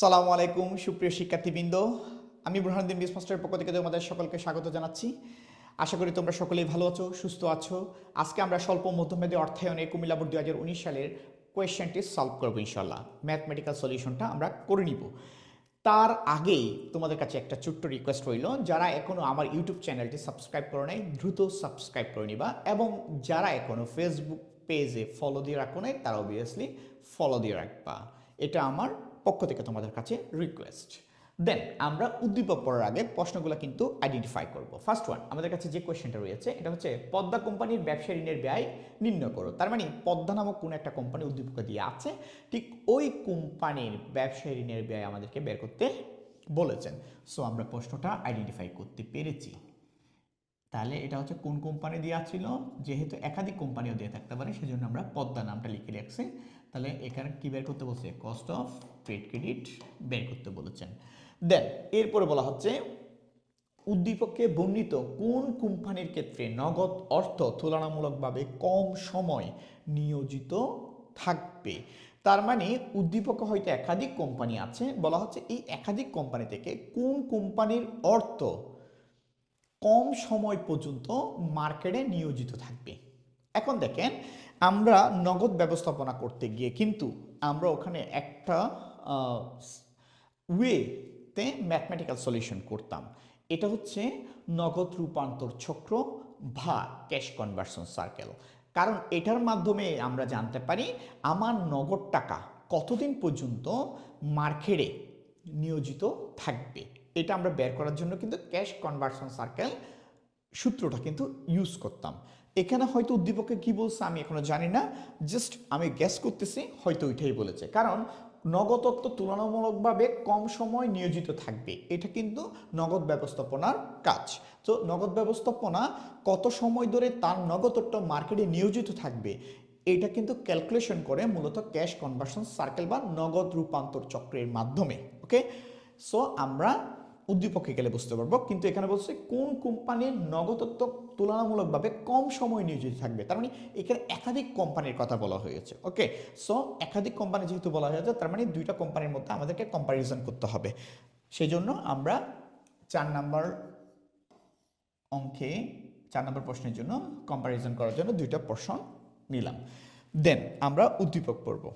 সালামু আলাইকুম, সুপ্রিয় শিক্ষার্থীবৃন্দ। আমি বুরহানুদ্দিন বিস মাস্টারের পক্ষ থেকে তোমাদের সকলকে স্বাগত জানাচ্ছি। আশা করি তোমরা সকলেই ভালো আছো, সুস্থ আছো। আজকে আমরা স্বল্প মধ্যমেধী অর্থায়নে কুমিল্লা বোর্ড দু হাজার উনিশ সালের কোয়েশ্চেনটি সলভ করব ইনশাল্লাহ ম্যাথমেটিক্যাল সলিউশনটা আমরা করে নিব। তার আগেই তোমাদের কাছে একটা ছোট্ট রিকোয়েস্ট রইল, যারা এখনও আমার ইউটিউব চ্যানেলটি সাবস্ক্রাইব করে নাই, দ্রুত সাবস্ক্রাইব করে নিবা এবং যারা এখনও ফেসবুক পেজে ফলো দিয়ে রাখো নাই, তারা অবভিয়াসলি ফলো দিয়ে রাখবা। এটা আমার পক্ষ থেকে তোমাদের কাছে রিকোয়েস্ট দেন আমরা উদ্দীপক পড়ার আগে প্রশ্নগুলো কিন্তু আইডেন্টিফাই করব। ফার্স্ট ওয়ান আমাদের কাছে যে কোয়েশ্চেনটা রয়েছে, এটা হচ্ছে পদ্মা কোম্পানির ব্যবসা ঋণের ব্যয় নির্ণয় করো। তার মানে পদ্মা নামক কোনো একটা কোম্পানি উদ্দীপক দিয়ে আছে, ঠিক ওই কোম্পানির ব্যবসা ঋণের ব্যয় আমাদেরকে বের করতে বলেছেন। সো আমরা প্রশ্নটা আইডেন্টিফাই করতে পেরেছি। তাহলে এটা হচ্ছে কোন কোম্পানি দেওয়া ছিল যেহেতু একাধিক কোম্পানিও দিয়ে থাকতে পারে, সেজন্য আমরা পদ্মা নামটা লিখে রাখছি। তাহলে এখানে কি বের করতে বলছে? কস্ট অফ ট্রেড ক্রেডিট বের করতে বলেছেন। দেন এরপরে বলা হচ্ছে, উদ্দীপককে বর্ণিত কোন কোম্পানির ক্ষেত্রে নগদ অর্থ তুলনামূলকভাবে কম সময় নিয়োজিত থাকবে? তার মানে উদ্দীপক হয়তো একাধিক কোম্পানি আছে, বলা হচ্ছে এই একাধিক কোম্পানি থেকে কোন কোম্পানির অর্থ কম সময় পর্যন্ত মার্কেটে নিয়োজিত থাকবে? এখন দেখেন আমরা নগদ ব্যবস্থাপনা করতে গিয়ে কিন্তু আমরা ওখানে একটা ওয়েতে ম্যাথমেটিক্যাল সলিউশন করতাম। এটা হচ্ছে নগদ রূপান্তর চক্র বা ক্যাশ কনভার্সন সার্কেল কারণ এটার মাধ্যমে আমরা জানতে পারি আমার নগদ টাকা কতদিন পর্যন্ত মার্কেটে নিয়োজিত থাকবে। এটা আমরা বের করার জন্য কিন্তু ক্যাশ কনভার্সন সার্কেল সূত্রটা কিন্তু ইউজ করতাম। এখানে হয়তো উদ্দীপকে কি বলছে আমি এখনও জানি না জাস্ট আমি গ্যাস করতেছি, হয়তো ওইটাই বলেছে। কারণ নগদত্ব তুলনামূলকভাবে কম সময় নিয়োজিত থাকবে। এটা কিন্তু নগদ ব্যবস্থাপনার কাজ। তো নগদ ব্যবস্থাপনা কত সময় ধরে তার নগদত্ব মার্কেটে নিয়োজিত থাকবে, এটা কিন্তু ক্যালকুলেশন করে মূলত ক্যাশ কনভার্সন সার্কেল বা নগদ রূপান্তর চক্রের মাধ্যমে ওকে সো আমরা উদ্দীপকে গেলে বুঝতে পারব। কিন্তু এখানে বলছে কোন কোম্পানির নগদত্ব তুলনামূলকভাবে কম সময় নিয়োজিত থাকবে। তার মানে এখানে একাধিক কোম্পানির কথা বলা হয়েছে। ওকে? সো, একাধিক কোম্পানি যেহেতু বলা হয়েছে, তার মানে দুইটা কোম্পানির মধ্যে আমাদেরকে কম্পারিজন করতে হবে। সেই জন্য আমরা চার নাম্বার অঙ্কে চার নম্বর প্রশ্নের জন্য কম্পারিজন করার জন্য দুইটা প্রশ্ন নিলাম। দেন আমরা উদ্দীপক পড়ব।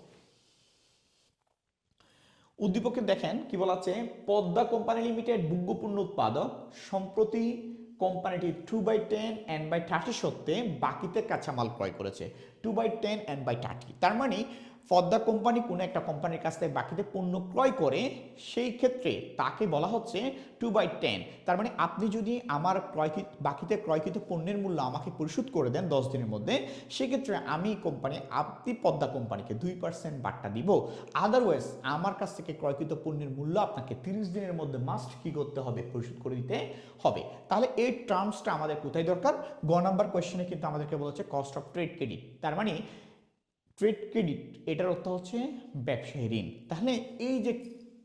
উদ্দীপকে দেখেন কি বলা আছে, পদ্মা কোম্পানি লিমিটেড ভোগ্যপূর্ণ উৎপাদক, সম্প্রতি কোম্পানিটি two by ten and by thirty সত্ত্বে বাকিতে কাঁচামাল ক্রয় করেছে। Two by ten and by thirty তার মানে পদ্মা কোম্পানি কোনো একটা কোম্পানির কাছ থেকে বাকিতে পণ্য ক্রয় করে, সেই ক্ষেত্রে তাকে বলা হচ্ছে টু বাই টেন তার মানে আপনি যদি আমার ক্রয়কৃত বাকিতে ক্রয়কৃত পণ্যের মূল্য আমাকে পরিশোধ করে দেন দশ দিনের মধ্যে, সেক্ষেত্রে আমি কোম্পানি আপনি পদ্মা কোম্পানিকে দুই পার্সেন্ট বাট্টা দিব। আদারওয়াইজ আমার কাছ থেকে ক্রয়কৃত পণ্যের মূল্য আপনাকে তিরিশ দিনের মধ্যে মাস্ট কি করতে হবে? পরিশোধ করে দিতে হবে। তাহলে এই টার্মসটা আমাদের কোথায় দরকার? গ নাম্বার কোয়েশ্চেনে কিন্তু আমাদেরকে বলেছে কস্ট অফ ট্রেড ক্রেডিট তার মানে ট্রেড ক্রেডিট, এটার অর্থ হচ্ছে ব্যবসায়ী ঋণ। তাহলে এই যে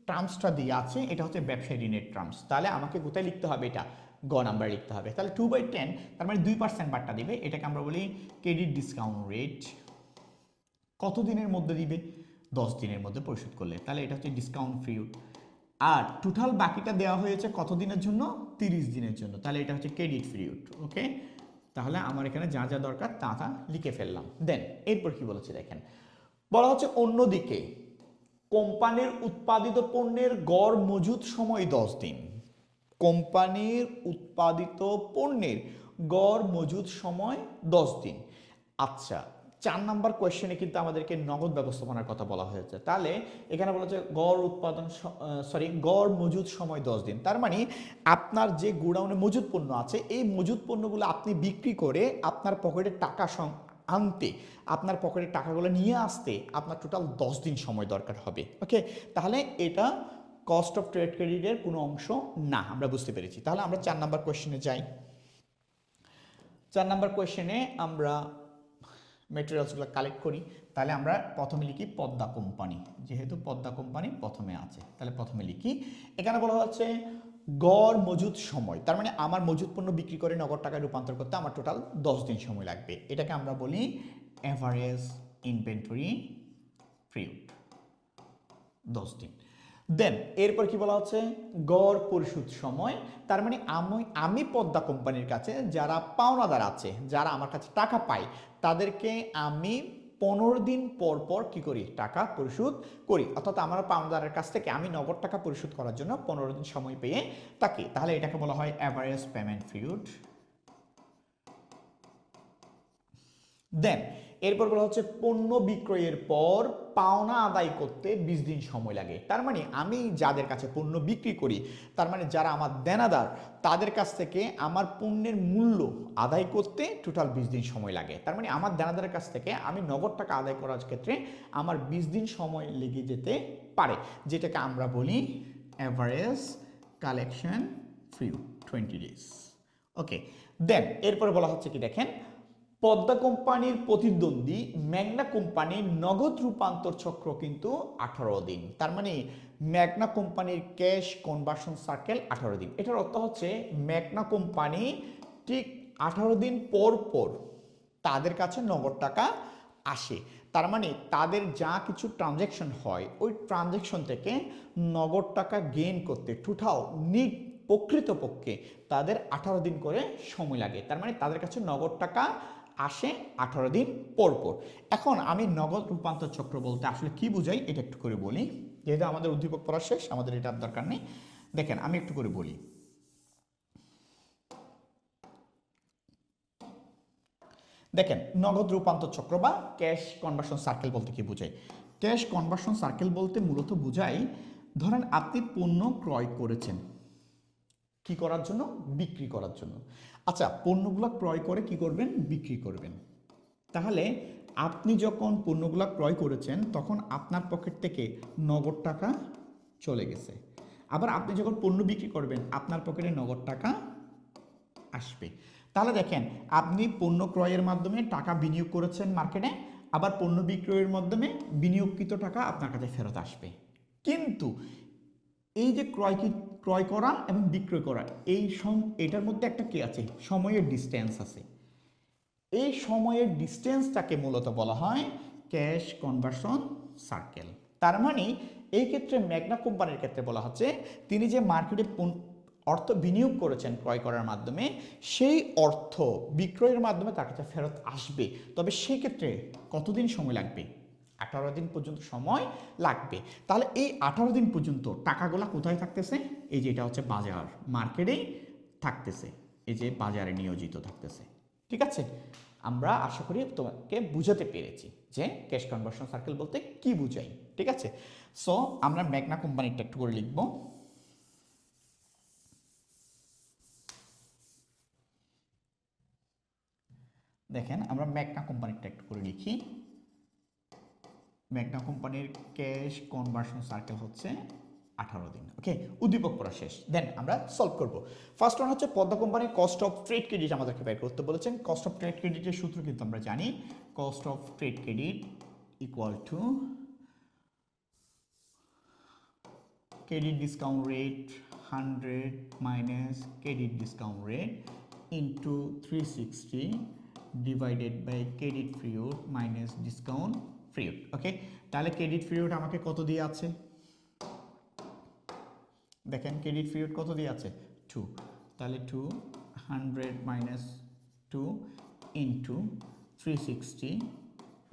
টার্মসটা দিয়ে আছে, এটা হচ্ছে ব্যবসায়ী ঋণের টার্মস তাহলে আমাকে কোথায় লিখতে হবে এটা? গ নাম্বার লিখতে হবে। তাহলে টু বাই টেন তার মানে দুই পার্সেন্ট বাট্টা দিবে। এটাকে আমরা বলি ক্রেডিট ডিসকাউন্ট রেট কত দিনের মধ্যে দিবে? দশ দিনের মধ্যে পরিশোধ করলে। তাহলে এটা হচ্ছে ডিসকাউন্ট ফ্রি আর টোটাল বাকিটা দেওয়া হয়েছে কত দিনের জন্য? তিরিশ দিনের জন্য। তাহলে এটা হচ্ছে ক্রেডিট ফ্রি ওকে তাহলে আমার এখানে যা যা দরকার তা তা লিখে ফেললাম। দেন এরপর কি বলেছে দেখেন। বলা হচ্ছে অন্যদিকে, কোম্পানির উৎপাদিত পণ্যের গড় মজুদ সময় দশ দিন। কোম্পানির উৎপাদিত পণ্যের গড় মজুদ সময় দশ দিন। আচ্ছা চার নাম্বার কোয়েশ্চেনে কিন্তু আমাদেরকে নগদ ব্যবস্থাপনার কথা বলা হয়েছে। তাহলে এখানে বলা হচ্ছে গড় উৎপাদন সরি গড় মজুদ সময় দশ দিন। তার মানে আপনার যে গোডাউনে মজুদ পণ্য আছে, এই মজুদ পণ্যগুলো আপনি বিক্রি করে আপনার পকেটে টাকা আনতে, আপনার পকেটে টাকাগুলো নিয়ে আসতে আপনার টোটাল দশ দিন সময় দরকার হবে। ওকে তাহলে এটা কস্ট অফ ট্রেড ক্রেডিটের কোনো অংশ না, আমরা বুঝতে পেরেছি। তাহলে আমরা চার নাম্বার কোয়েশ্চেনে যাই। চার নাম্বার কোয়েশ্চেনে আমরা মেটেরিয়ালসগুলো কালেক্ট করি, তাহলে আমরা প্রথমে লিখি পদ্মা কোম্পানি যেহেতু পদ্মা কোম্পানি প্রথমে আছে, তাহলে প্রথমে লিখি। এখানে বলা হচ্ছে গড় মজুদ সময়। তার মানে আমার মজুদ পণ্য বিক্রি করে নগদ টাকায় রূপান্তর করতে আমার টোটাল দশ দিন সময় লাগবে। এটাকে আমরা বলি অ্যাভারেজ ইনভেন্টরি ফ্রি দশ দিন। দেন এরপর কি বলা হচ্ছে? গড় পরিশোধ সময়। তার মানে আমি আমি পদ্মা কোম্পানির কাছে যারা পাওনাদার আছে, যারা আমার কাছে টাকা পায়, তাদেরকে আমি পনেরো দিন পর পর কি করি? টাকা পরিশোধ করি। অর্থাৎ আমার পাওনাদারের কাছ থেকে আমি নগদ টাকা পরিশোধ করার জন্য পনেরো দিন সময় পেয়ে থাকি। তাহলে এটাকে বলা হয় অ্যাভারেজ পেমেন্ট পিরিয়ড দেন এরপর বলা হচ্ছে পণ্য বিক্রয়ের পর পাওনা আদায় করতে বিশ দিন সময় লাগে। তার মানে আমি যাদের কাছে পণ্য বিক্রি করি, তার মানে যারা আমার দেনাদার, তাদের কাছ থেকে আমার পণ্যের মূল্য আদায় করতে টোটাল বিশ দিন সময় লাগে। তার মানে আমার দেনাদারের কাছ থেকে আমি নগদ টাকা আদায় করার ক্ষেত্রে আমার বিশ দিন সময় লেগে যেতে পারে, যেটাকে আমরা বলি average collection free twenty days okay then এরপরে বলা হচ্ছে কি দেখেন পদ্মা কোম্পানির প্রতিদ্বন্দ্বী ম্যাগনা কোম্পানির নগদ রূপান্তর চক্র কিন্তু আঠারো দিন। তার মানে ম্যাগনা কোম্পানির ক্যাশ কনভার্সন সার্কেল আঠারো দিন। এটার অর্থ হচ্ছে ম্যাগনা কোম্পানি ঠিক আঠারো দিন পর পর তাদের কাছে নগদ টাকা আসে। তার মানে তাদের যা কিছু ট্রানজ্যাকশন হয়, ওই ট্রানজ্যাকশন থেকে নগদ টাকা গেইন করতে টোটাল নিট প্রকৃতপক্ষে তাদের আঠারো দিন করে সময় লাগে। তার মানে তাদের কাছে নগদ টাকা আসে আঠারো দিন পর পর। এখন আমি নগদ রূপান্তর চক্র বলতে আসলে কি বুঝাই, এটা একটু করে বলি। যেহেতু আমাদের উদ্দীপক পড়া শেষ, আমাদের এটার দরকার নেই। দেখেন, আমি একটু করে বলি। দেখেন, নগদ রূপান্তর চক্র বা ক্যাশ কনভার্সন সার্কেল বলতে কি বোঝায় ক্যাশ কনভার্সন সার্কেল বলতে মূলত বোঝায় ধরেন আপনি পণ্য ক্রয় করেছেন। কি করার জন্য? বিক্রি করার জন্য। আচ্ছা পণ্যগুলো ক্রয় করে কি করবেন? বিক্রি করবেন। তাহলে আপনি যখন পণ্যগুলো ক্রয় করেছেন, তখন আপনার পকেট থেকে নগদ টাকা চলে গেছে। আবার আপনি যখন পণ্য বিক্রি করবেন, আপনার পকেটে নগদ টাকা আসবে। তাহলে দেখেন, আপনি পণ্য ক্রয়ের মাধ্যমে টাকা বিনিয়োগ করেছেন মার্কেটে, আবার পণ্য বিক্রয়ের মাধ্যমে বিনিয়োগকৃত টাকা আপনার কাছে ফেরত আসবে। কিন্তু এই যে ক্রয় ক্রয় করা এবং বিক্রয় করা। এই সম, এটার মধ্যে একটা কি আছে? সময়ের ডিস্টেন্স আছে। এই সময়ের ডিস্টেন্সটাকে মূলত বলা হয় ক্যাশ কনভার্সন সার্কেল তার মানে এই ক্ষেত্রে ম্যাগনা কোম্পানির ক্ষেত্রে বলা হচ্ছে, তিনি যে মার্কেটে অর্থ বিনিয়োগ করেছেন ক্রয় করার মাধ্যমে, সেই অর্থ বিক্রয়ের মাধ্যমে তার কাছে ফেরত আসবে। তবে সেই ক্ষেত্রে কতদিন সময় লাগবে? আঠারো দিন পর্যন্ত সময় লাগবে। তাহলে এই আঠারো দিন পর্যন্ত টাকাগুলা কোথায় থাকতেছে? এই যে এটা হচ্ছে বাজার মার্কেটেই থাকতেছে। এই যে বাজারে নিয়োজিত থাকতেছে। ঠিক আছে? আমরা আশা করি তোমাকে বুঝাতে পেরেছি যে ক্যাশ কনভার্সন সার্কেল বলতে কি বুঝাই। ঠিক আছে? সো আমরা ম্যাগনা কোম্পানিটা একটু করে লিখব। দেখেন, আমরা ম্যাগনা কোম্পানিটা একটু করে লিখি। ম্যাগনা কোম্পানির ক্যাশ কনভার্সন সার্কেল হচ্ছে আঠারো দিন ওকে উদ্দীপক পড়া শেষ। দেন আমরা সলভ করব। ফার্স্ট ওয়ান হচ্ছে পদ্মা কোম্পানির কস্ট অফ ট্রেড ক্রেডিট আমাদেরকে বের করতে বলেছেন। কস্ট অফ ট্রেড ক্রেডিটের সূত্র কিন্তু আমরা জানি। Cost of trade credit equal to credit discount rate 100 minus credit discount rate into 360 divided by credit period minus discount period okay তাহলে ক্রেডিট পিরিয়ড আমাকে কত দিয়ে আছে? দেখেন ক্রেডিট পিরিয়ড কত দিয়ে আছে? টু তাহলে two hundred minus two into three sixty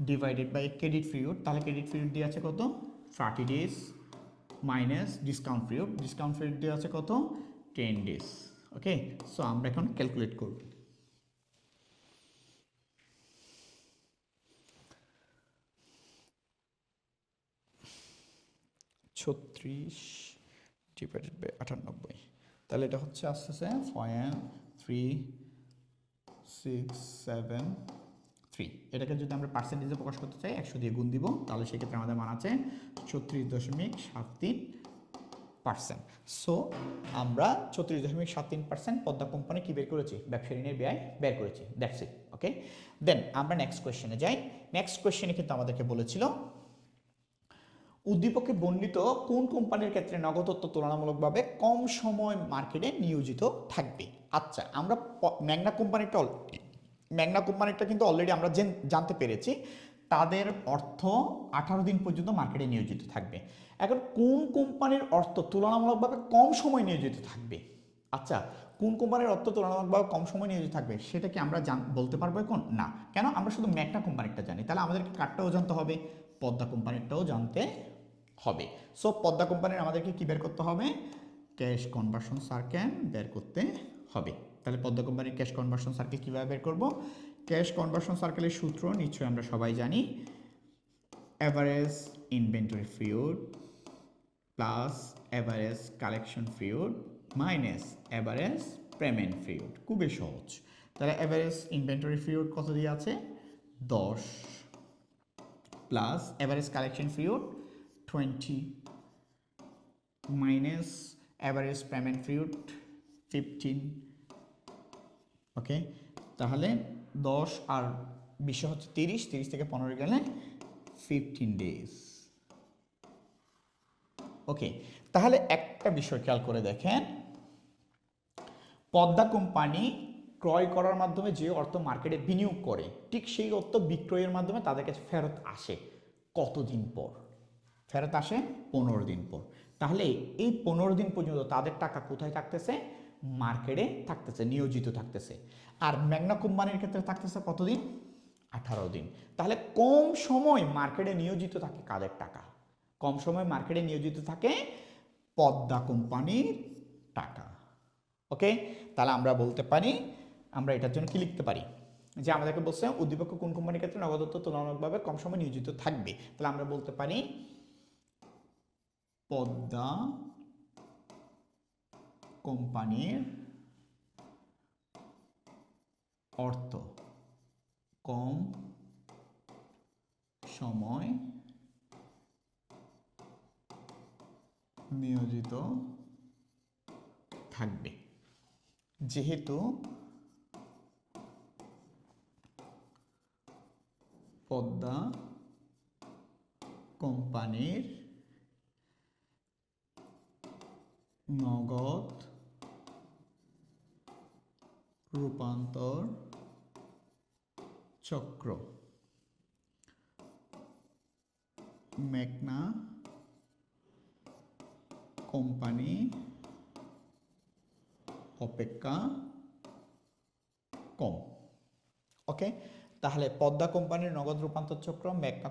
divided by credit period তাহলে ক্রেডিট পিরিয়ড দিয়ে আছে কত? Thirty days minus discount period discount period দিয়ে আছে কত? টেন ডেজ ওকে সো আমরা এখন ক্যালকুলেট করব। ছত্রিশ ডিভাইডেড বাই আটানব্বই। তাহলে এটা হচ্ছে আস্তে আস্তে point three six seven three এটাকে যদি আমরা পার্সেন্টেজে প্রকাশ করতে চাই, একশো দিয়ে গুণ দিব, তাহলে সেক্ষেত্রে আমাদের মান আছে ছত্রিশ দশমিক সাত তিন পার্সেন্ট সো আমরা ছত্রিশ দশমিক সাত তিন পার্সেন্ট পদ্মা কোম্পানি কি বের করেছি? ব্যবসা ঋণের ব্যয় বের করেছি। দ্যাটস ইট ওকে দেন আমরা নেক্সট কোয়েশ্চেনে যাই। নেক্সট কোয়েশ্চেনে কিন্তু আমাদেরকে বলেছিল উদ্দীপকে বর্ণিত কোন কোম্পানির ক্ষেত্রে নগদ তুলনামূলকভাবে কম সময় মার্কেটে নিয়োজিত থাকবে? আচ্ছা আমরা ম্যাগনা কোম্পানিটা ম্যাগনা কোম্পানিটা কিন্তু অলরেডি আমরা জেন- জানতে পেরেছি। তাদের অর্থ আঠারো দিন পর্যন্ত মার্কেটে নিয়োজিত থাকবে। এখন কোন কোম্পানির অর্থ তুলনামূলকভাবে কম সময় নিয়োজিত থাকবে? আচ্ছা কোন কোম্পানির অর্থ তুলনামূলকভাবে কম সময় নিয়োজিত থাকবে সেটা কি আমরা বলতে পারব এখন? না, কেন? আমরা শুধু ম্যাকনা কোম্পানিটা জানি। তাহলে আমাদেরকে কার্ডটাও জানতে হবে, পদ্মা কোম্পানিরটাও জানতে হবে। সো পদ্মা কোম্পানির আমাদেরকে কি বের করতে হবে? ক্যাশ কনভার্সন সার্কেল বের করতে হবে। তাহলে পদ্মা কোম্পানির ক্যাশ কনভার্সন সার্কেল কীভাবে বের করব? ক্যাশ কনভার্সন সার্কেলের সূত্র নিশ্চয়ই আমরা সবাই জানি। Average inventory period plus average collection period minus average payment period খুবই সহজ। তাহলে অ্যাভারেজ ইনভেন্টরি ফিউড কত দিয়ে আছে? দশ plus average collection period twenty minus average payment period fifteen okay তাহলে দশ আর বিশে হচ্ছে তিরিশ তিরিশ থেকে পনেরো গেলে ফিফটিন ডেজ ওকে তাহলে একটা বিষয় খেয়াল করে দেখেন। পদ্মা কোম্পানি ক্রয় করার মাধ্যমে যে অর্থ মার্কেটে বিনিয়োগ করে, ঠিক সেই অর্থ বিক্রয়ের মাধ্যমে তাদের কাছে ফেরত আসে কতদিন পর? ফেরত আসে পনেরো দিন পর। তাহলে এই পনেরো দিন পর্যন্ত তাদের টাকা কোথায় থাকতেছে? মার্কেটে থাকতেছে, নিয়োজিত থাকতেছে। আর ম্যাগনা কোম্পানির ক্ষেত্রে থাকতেছে কতদিন? আঠারো দিন। তাহলে কম সময় মার্কেটে নিয়োজিত থাকে কাদের টাকা? কম সময় মার্কেটে নিয়োজিত থাকে পদ্মা কোম্পানির টাকা। ওকে? তাহলে আমরা বলতে পারি, আমরা এটার জন্য কি লিখতে পারি? যে আমাদেরকে বলছে উদ্দীপক কোন কোম্পানির ক্ষেত্রে নগদত্ব তুলনামূলকভাবে কম সময় নিয়োজিত থাকবে। তাহলে আমরা বলতে পারি পদ্মা কোম্পানির অর্থ। কম সময় নিয়োজিত থাকবে। যেহেতু পদ্মা কোম্পানির নগদ রূপান্তর চক্র। মেঘনা কোম্পানি অপেক্ষা কম। ওকে তাহলে পদ্মা কোম্পানির নগদ রূপান্তর চক্র, মেঘনা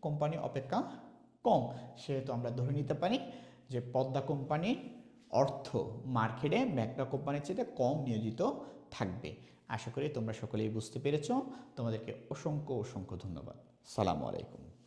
কোম্পানি অপেক্ষা কম। সেহেতু আমরা ধরে নিতে পারি যে পদ্মা কোম্পানির অর্থ মার্কেটে ম্যাকটা কোম্পানির চেয়ে কম নিয়োজিত থাকবে। আশা করি তোমরা সকলেই বুঝতে পেরেছ। তোমাদেরকে অসংখ্য অসংখ্য ধন্যবাদ। সালামু আলাইকুম।